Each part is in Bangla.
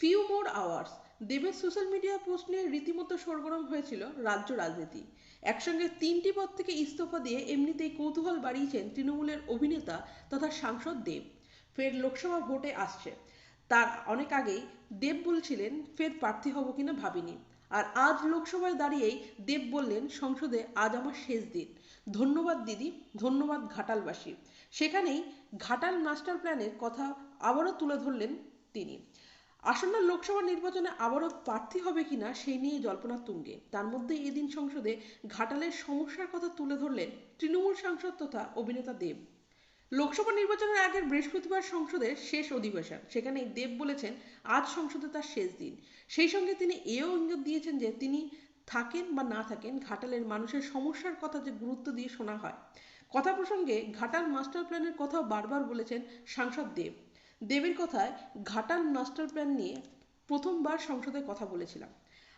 ফিউ মোর আওয়ার্স দেবের সোশ্যাল মিডিয়া পোস্ট নিয়ে রীতিমতো সরগরম হয়েছিল রাজ্য রাজনীতি। একসঙ্গে তিনটি পদ থেকে ইস্তফা দিয়ে এমনিতেই কৌতূহল বাড়িয়েছেন তৃণমূলের অভিনেতা তথা সাংসদ দেব। ফের লোকসভা ভোটে আসছে। তার অনেক আগেই দেব বলছিলেন, ফের প্রার্থী হব কিনা ভাবিনি। আর আজ লোকসভায় দাঁড়িয়েই দেব বললেন, সংসদে আজ আমার শেষ দিন। ধন্যবাদ দিদি, ধন্যবাদ ঘাটালবাসী। সেখানেই ঘাটাল মাস্টার প্ল্যানের কথা আবারও তুলে ধরলেন তিনি। আসন্ন লোকসভা নির্বাচনে আবারও প্রার্থী হবে কিনা সেই নিয়ে জল্পনা তুঙ্গে। তার মধ্যে এদিন সংসদে ঘাটালের সমস্যার কথা তুলে ধরলেন তৃণমূল সাংসদ তথা অভিনেতা দেব। লোকসভা নির্বাচনের আগের বৃহস্পতিবার সংসদের শেষ অধিবেশন সেখানে দেব বলেছেন, আজ সংসদে তার শেষ দিন। সেই সঙ্গে তিনি এও ইঙ্গিত দিয়েছেন যে তিনি থাকেন বা না থাকেন ঘাটালের মানুষের সমস্যার কথা যে গুরুত্ব দিয়ে শোনা হয়। কথা প্রসঙ্গে ঘাটাল মাস্টার প্ল্যানের কথাও বারবার বলেছেন সাংসদ দেব। দেবের কথায় ঘাটাল মাস্টার প্ল্যান নিয়ে প্রথমবার সংসদে কথা বলেছিলাম।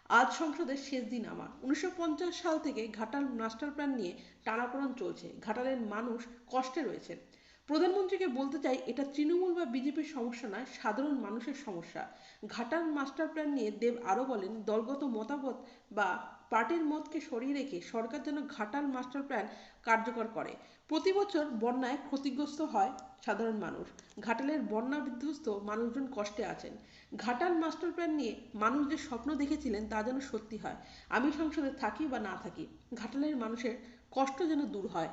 আজ সংসদের শেষ দিন আমার। উনিশশো পঞ্চাশ সাল থেকে ঘাটাল মাস্টার প্ল্যান নিয়ে টানাপোড়ন চলছে। ঘাটালের মানুষ কষ্টে রয়েছেন। প্রধানমন্ত্রীকে বলতে চাই, এটা তৃণমূল বা বিজেপির সমস্যা নয় সাধারণ মানুষের সমস্যা। ঘাটাল মাস্টার প্ল্যান নিয়ে দেব আরও বলেন, দলগত মতামত বা পার্টির মতকে সরিয়ে রেখে সরকার যেন ঘাটাল মাস্টার প্ল্যান কার্যকর করে। প্রতি বছর বন্যায় ক্ষতিগ্রস্ত হয় সাধারণ মানুষ। ঘাটালের বন্যা বিধ্বস্ত মানুষজন কষ্টে আছেন। ঘাটাল মাস্টার প্ল্যান নিয়ে মানুষ যে স্বপ্ন দেখেছিলেন তা যেন সত্যি হয়। আমি সংসদে থাকি বা না থাকি, ঘাটালের মানুষের কষ্ট যেন দূর হয়।